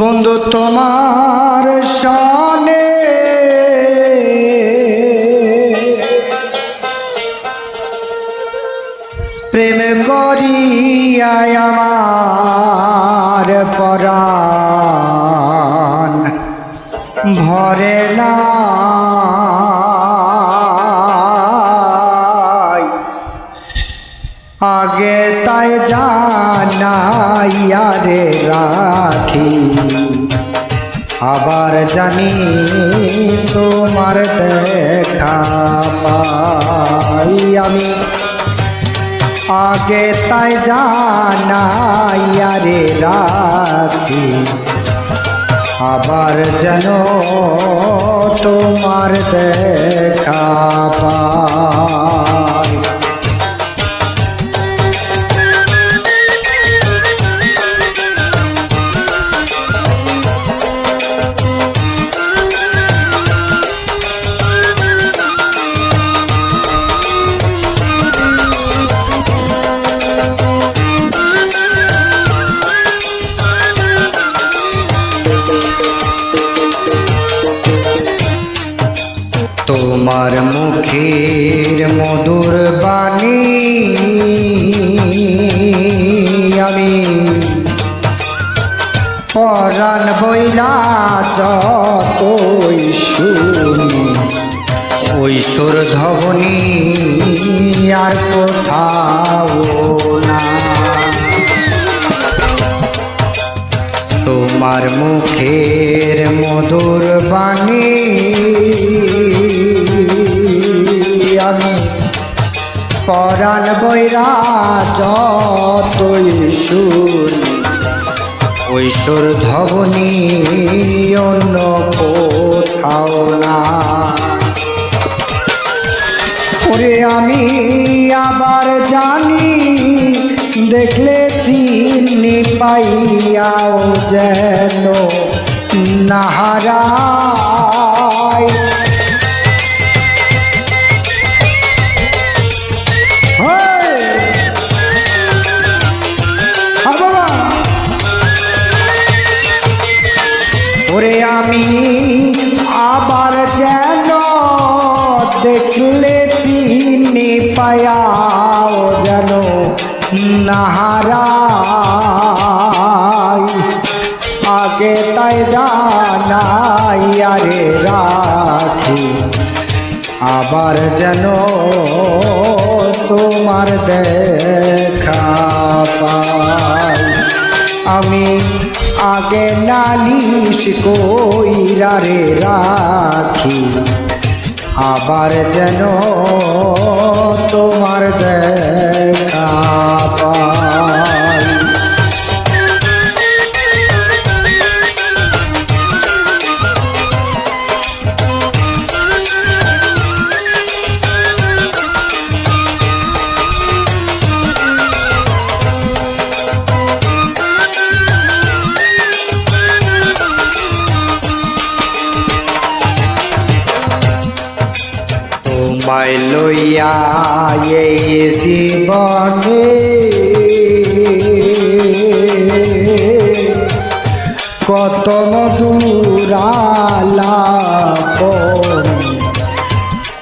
বন্ধু তোমার সনে প্রেম করিয়ায় আমার পরাণ। ভরে না আগে তাই জানাইয়া রে রাখি। আবার জানি তোমার দেখা পাই আমি। আগে তাই জানাইয়া রে রাখি। আবার যেন তোমার দেখা পাই। তোমার মুখের মধুর বাণী আমি পরাণ বইলা যতই শুনি সুর ধবনি আর কোথাও না। তোমার মুখের মধুর বাণী পরাণ বৈরা যতই শুনি ঐশ্বর ধবনি অন্য কোথাও না। ওরে আমি আবার জানি, দেখলে চিনি পাইয়াও যেন নাহারায়। আমি আবার যেন দেখলে চিনি পায়াও যেন নাহারা আগে তাই জানাই, আরে রাখি। আবার যেন তোমার দেখা পাই। আমি আগে নালিশ কইরারে রাখি। আবার যেন তোমার দেখা লইয়া এই জীবনে কত মধুরালাপন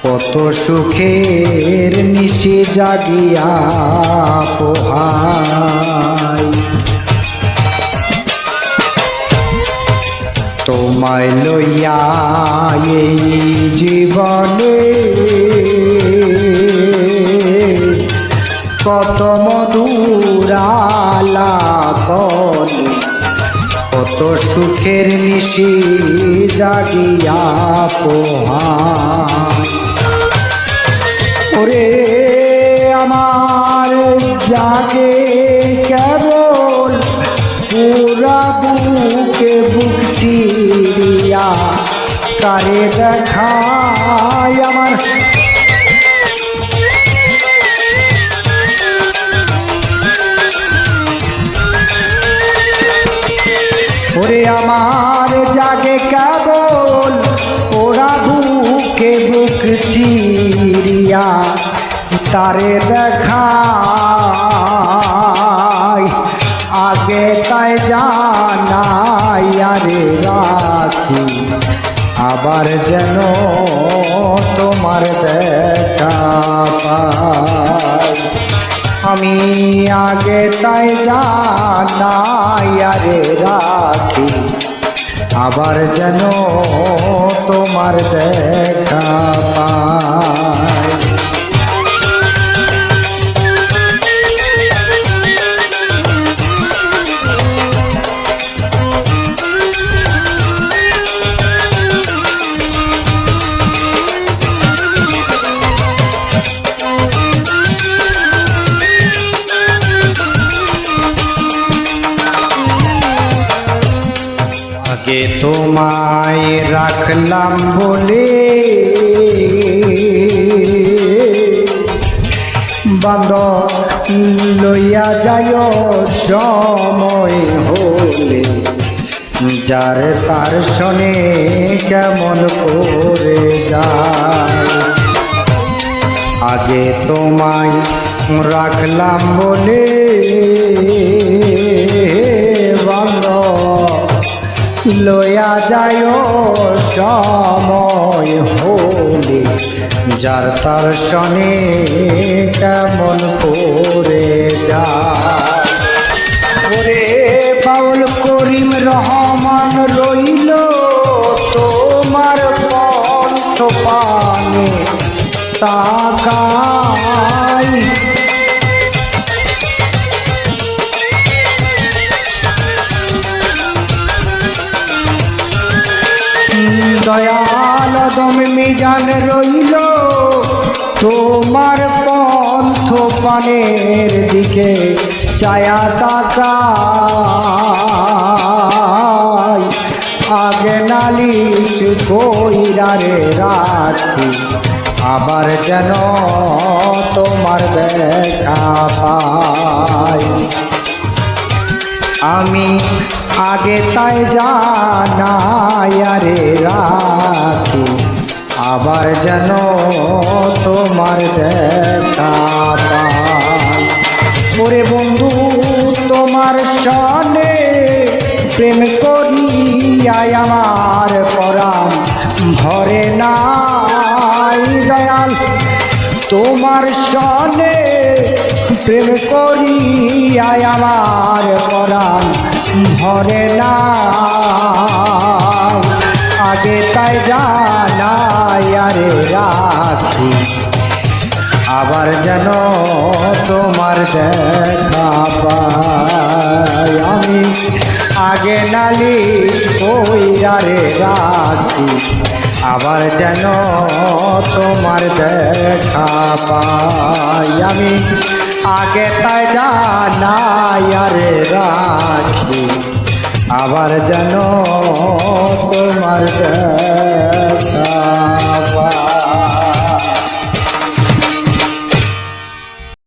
কত সুখের নিশে জাগিয়া পোহাই। তোমায় লইয়া এই জীবনে। কত মধুরালাপন কত সুখের নিশি জাগিয়া পোহাই ওরে, আমার জাগে কেবল পুরা বুকে বুক চিরিয়া কারে দেখায় আমার? ওরে আমার জাগে কেবল ওরা বুকে বুক চিরিয়া তারে দেখায় আগে তাই জানাই আরে রাখি। আবার যেন তোমার দেখা পাই। আমি আগে তাই জানাই আরে রাখি। আবার যেন তোমার দেখা পাই। তোমায় রাখলাম বলে বান্ধ লইয়া যায় সময় হলে, যার তার শনে কেমন করে যায়। আগে তোমায় রাখলাম বলে লয়া যায় সময় হলে। যার তার শনে কেমন করে যা ওরে বাউল করিম রহমান দয়াল দম মিজান রইল। তোমার পন্থ পানের দিকে ছায়া তাকাই। আগে নালিশ কইরারে রাখি, আবার যেন তোমার দেখা পাই। আমি আগে তাই জানাই, আরে রাখি। আবার যেন তোমার দেখা পাই। ওরে বন্ধু, তোমার সনে প্রেম করিয়াই আমার পরাণ। ভরে না দয়াল, তোমার সনে প্রেম করিয়াই আমার পরাণ ভরে না? আগে তাই জানাই আরে রাখি। আবার যেন তোমার দেখা পাই। আমি আগে নালি কইরারে রাখি। আবার যেন তোমার দেখা পাই আমি। আগে তাই জানাই আরে রাখি। আবার যেন তোমার দেখা